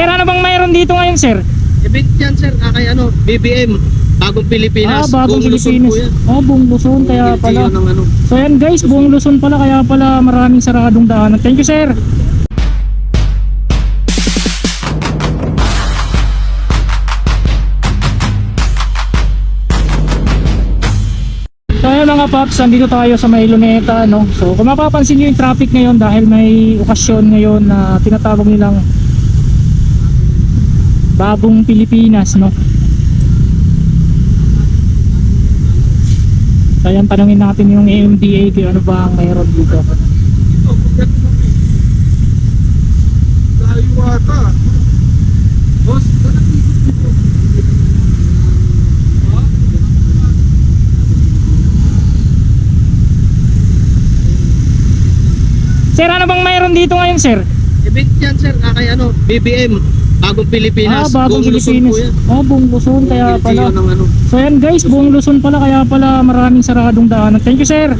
Sir, ano bang mayroon dito ngayon, sir? Event yan sir, ah, kay ano, BBM, Bagong Pilipinas. ah, bagong Buong Luzon Pilipinas. po yan. Oh, buong Luzon, kaya pala. LGU ng ano. So yan guys, buong Luzon pala, kaya pala maraming saradong daanan. Thank you, sir. So ayun mga paps, andito tayo sa may Luneta, no? So kung mapapansin nyo yung traffic ngayon dahil may okasyon ngayon na tinatawag nilang bagong Pilipinas, no? So ayan, tanungin natin yung AMDA kung ano ba ang mayroon dito. Layo ata. Boss, Sir, ano bang mayroon dito ngayon, sir? Event yan sir, ah, kay ano, BBM, Bagong Pilipinas. ah, bagong Buong Luzon Pilipinas. po yan. Oh, buong Luzon, kaya Buong pala. LGU ng ano. So yan guys, buong Luzon pala, kaya pala maraming saradong daanan. Thank you, sir.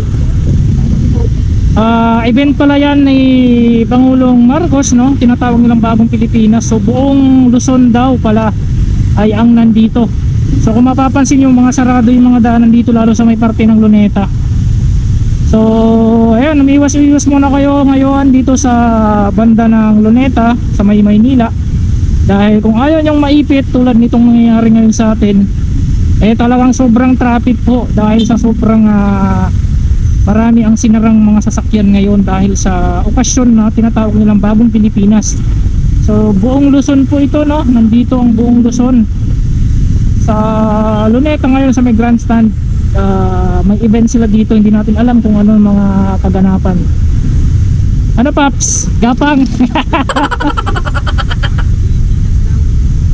Ah, event pala yan ni Pangulong Marcos, no? Tinatawag nilang bagong Pilipinas. So buong Luzon daw pala ay ang nandito. So kung mapapansin yung mga sarado yung mga daanan dito lalo sa may parte ng Luneta. So, ayun, umiwas-iwas muna kayo ngayon dito sa banda ng Luneta, sa may Maynila. Dahil kung ayaw niyong maipit tulad nitong nangyayari ngayon sa atin, eh talagang sobrang traffic po dahil sa sobrang ah, marami ang sinarang mga sasakyan ngayon dahil sa okasyon na tinatawag nilang bagong Pilipinas. So, buong Luzon po ito, no? Nandito ang buong Luzon. Sa Luneta ngayon sa may grandstand, ah, may event sila dito, hindi natin alam kung ano mga kaganapan. Ano paps? Gapang.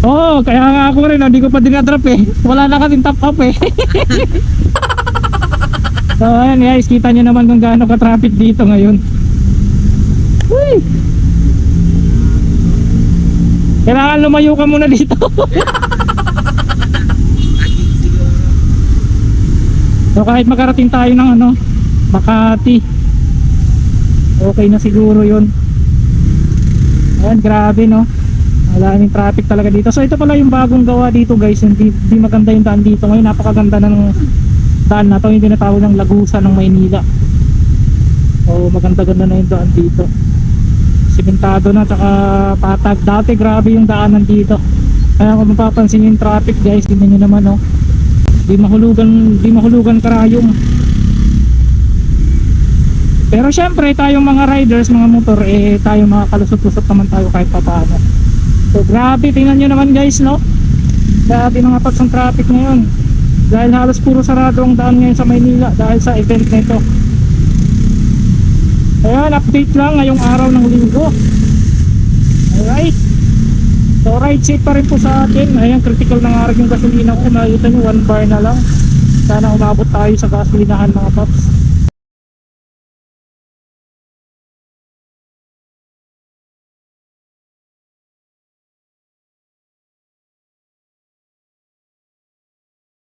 Oh, kaya nga ako rin, hindi ko pa dinadrop eh. Wala na kasing top up eh. so ayan guys, kita nyo naman kung gaano ka-traffic dito ngayon. Uy! Kailangan lumayo ka muna dito. so kahit makarating tayo ng ano, Makati. Okay na siguro yun. Ayan, grabe no. Wala yung traffic talaga dito. So ito pala yung bagong gawa dito guys. Hindi, hindi maganda yung daan dito. Ngayon napakaganda ng daan na to. Yung tinatawag ng Lagusa ng Maynila. So maganda-ganda na yung daan dito. Simentado na tsaka patag. Dati grabe yung daanan dito. Kaya kung mapapansin yung traffic guys, tingnan nyo naman no. Di mahulugan, di mahulugan karayong. Pero syempre tayong mga riders, mga motor, eh tayo mga kalusot-lusot naman tayo kahit papaano. So grabe, tingnan nyo naman guys no. Grabe mga paps ang traffic ngayon. Dahil halos puro sarado ang daan ngayon sa Maynila dahil sa event na ito. Ayan, update lang ngayong araw ng linggo. Alright. Ride safe pa rin po sa atin. Ayan, critical na nga rin yung gasolina ko. Nakikita nyo, 1 bar na lang. Sana umabot tayo sa gasolinahan mga paps.